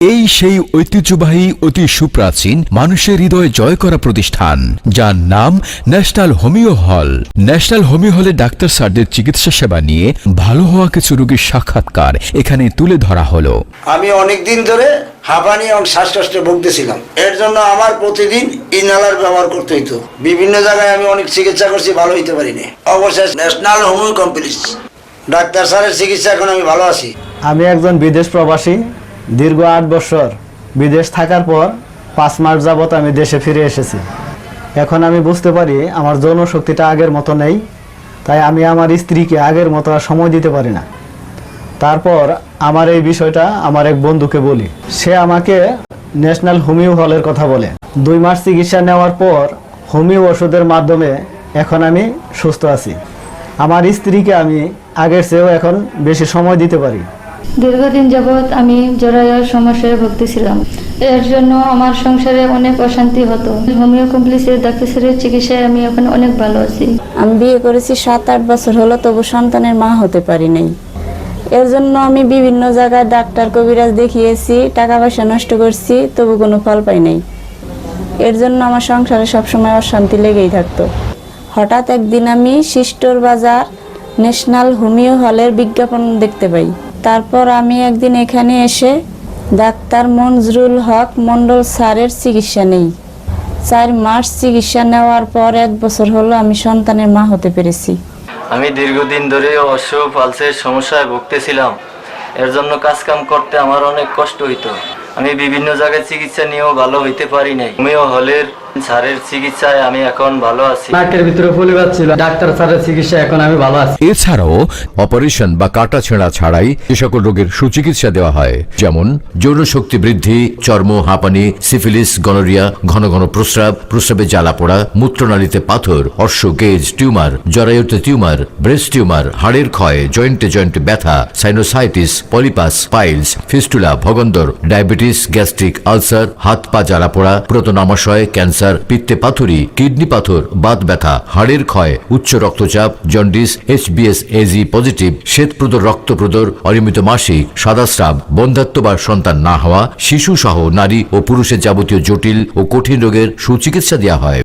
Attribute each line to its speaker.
Speaker 1: এই সেই ঐতিহ্যবাহী অতি সুপ্রাচীন মানুষের হৃদয় জয় করা প্রতিষ্ঠান যার নাম national homoeo hall. National homoeo হলে ডাক্তার স্যারদের চিকিৎসা সেবা নিয়ে ভালো হওয়া কিছু রোগীর সাক্ষাৎকার এখানে তুলে ধরা হলো।
Speaker 2: আমি অনেক দিন ধরে হাঁপানি এবং শ্বাসকষ্টে ভুগতেছিলাম। এর জন্য আমার প্রতিদিন ইনহেলার ব্যবহার করতে হইতো। বিভিন্ন জায়গায় আমি অনেক চিকিৎসা করছি ভালো হইতে পারিনি। অবশেষ ন্যাশনাল হোমিও কমপ্লেক্স। ডাক্তার স্যারের চিকিৎসা এখন আমি ভালো আছি।
Speaker 3: আমি একজন বিদেশ প্রবাসী। দীর্ঘ আট বছর বিদেশ থাকার পর পাঁচ মাস যাবত আমি দেশে ফিরে এসেছি। এখন আমি বুঝতে পারি আমার যৌন শক্তিটা আগের মতো নেই, তাই আমি আমার স্ত্রীকে আগের মতো আর সময় দিতে পারি না। তারপর আমার এই বিষয়টা আমার এক বন্ধুকে বলি। সে আমাকে ন্যাশনাল হোমিও হলের কথা বলে। দুই মাস চিকিৎসা নেওয়ার পর হোমিও ওষুধের মাধ্যমে এখন আমি সুস্থ আছি। আমার স্ত্রীকে আমি আগের চেয়েও এখন বেশি সময় দিতে পারি।
Speaker 4: দীর্ঘদিন যাবৎ আমি জরায়ুর সমস্যায় ভুগতেছিলাম। এর জন্য আমার সংসারে অনেক অশান্তি হতো। হোমিও কমপ্লেক্সের ডাক্তার স্যারের চিকিৎসায় আমি এখন অনেক ভালো আছি।
Speaker 5: আমি বিয়ে করেছি সাত, আট বছর হলো, তবু সন্তানের মা হতে পারি নাই। এর জন্য আমি বিভিন্ন জায়গায় ডাক্তার কবিরাজ দেখিয়েছি টাকা পয়সা নষ্ট করছি, তবু কোনো ফল পাই নাই। এর জন্য আমার সংসারে সবসময় অশান্তি লেগেই থাকতো। হঠাৎ একদিন আমি শিষ্টর বাজার ন্যাশনাল হোমিও হলের বিজ্ঞাপন দেখতে পাই। তারপর আমি একদিন এখানে এসে ডাক্তার মনজরুল হক মন্ডল স্যারের চিকিৎসা নেই। চার মাস চিকিৎসা নেওয়ার পর এক বছর হলো আমি সন্তানের মা হতে পেরেছি।
Speaker 6: আমি দীর্ঘদিন ধরে অশ্ব পালসের সমস্যায় ভুগতেছিলাম। এর জন্য কাজকাম করতে আমার অনেক কষ্ট হইতো। আমি বিভিন্ন জায়গায় চিকিৎসা নিয়েও ভালো হইতে পারি নাই। হোমিও হলের স্যারের চিকিৎসায় আমি এখন ভালো আছি।
Speaker 3: নাকের ভিতরে ফুলি ছিল ডাক্তার স্যারের চিকিৎসা এখন আমি ভালো আছি।
Speaker 1: এছাড়াও অপারেশন বা কাটা ছেঁড়া ছাড়াই যে সকল রোগের সুচিকিৎসা দেওয়া হয় যেমন যৌন শক্তি বৃদ্ধি চর্ম হাঁপানি সিফিলিস গনোরিয়া ঘন ঘন প্রস্রাব প্রস্রাবে জ্বালা পোড়া মূত্রনালীতে পাথর অর্শ গেজ টিউমার জরায়ুতে টিউমার ব্রেস্ট টিউমার হাড়ের ক্ষয় জয়েন্টে জয়েন্টে ব্যথা সাইনোসাইটিস পলিপাস পাইলস ফিস্টুলা ভগন্দর ডায়াবেটিস গ্যাস্ট্রিক আলসার হাত পা জ্বালা পোড়া পুরাতন আমাশয় ক্যান্সার, পিত্তে পাথরি, কিডনি পাথর, বাত ব্যথা, হাড়ের ক্ষয়, উচ্চ রক্তচাপ, জন্ডিস, এইচবিএস এজি পজিটিভ শ্বেতপ্রদ রক্তপ্রদর, অনিয়মিত মাসিক, সাদাস্রাব, বন্ধাত্ম বা সন্তান না হওয়া শিশু সহ নারী ও পুরুষের যাবতীয় জটিল ও কঠিন রোগের সুচিকিৎসা দেওয়া হয়।